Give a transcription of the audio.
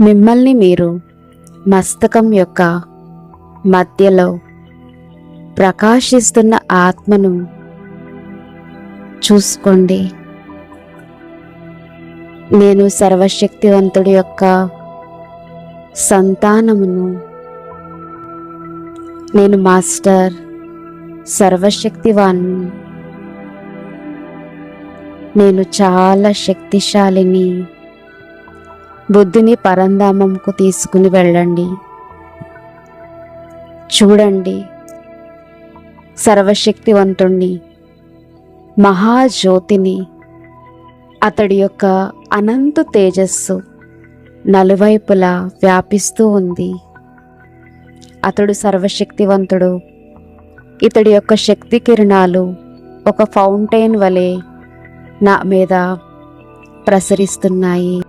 మిమ్మల్ని మీరు మస్తకం యొక్క మధ్యలో ప్రకాశిస్తున్న ఆత్మను చూసుకోండి. నేను సర్వశక్తివంతుడి యొక్క సంతానమును నేను మాస్టర్ సర్వశక్తివాన్ నేను చాలా శక్తిశాలిని. బుద్ధిని పరంధామంకు తీసుకుని వెళ్ళండి. చూడండి సర్వశక్తివంతుణ్ణి మహాజ్యోతిని అతడి యొక్క అనంత తేజస్సు నలువైపులా వ్యాపిస్తూ ఉంది. అతడు సర్వశక్తివంతుడు. ఇతడి యొక్క శక్తి కిరణాలు ఒక ఫౌంటైన్ వలె నా మీద ప్రసరిస్తున్నాయి.